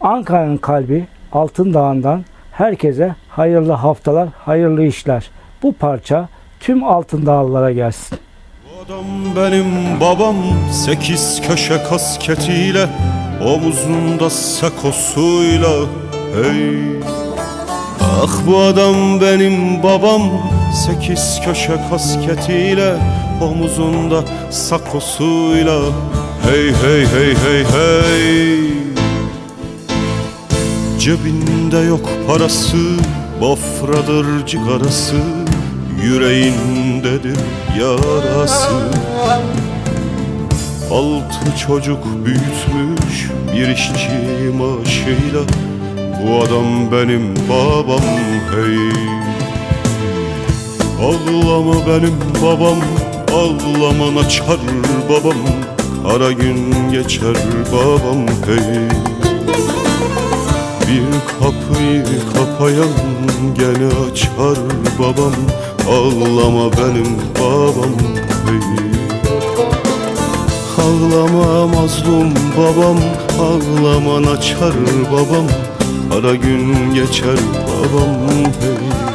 Ankara'nın kalbi Altın Dağı'ndan herkese hayırlı haftalar, hayırlı işler. Bu parça tüm Altın Dağlılara gelsin. Bu adam benim babam Sekiz köşe kasketiyle Omuzunda sakosuyla Hey Ah bu adam benim babam Sekiz köşe kasketiyle Omuzunda sakosuyla Hey hey hey hey hey Cebinde yok parası Bafradır cigarası Yüreğindedir yarası. Altı çocuk büyütmüş Bir işçi maaşıyla Bu adam benim babam hey. Ağlama benim babam Ağlama açar babam? Ara gün geçer babam hey kapıyı kapayan gene açar babam Ağlama benim babam hey. Ağlama mazlum babam Ağlaman açar babam Ara gün geçer babam hey.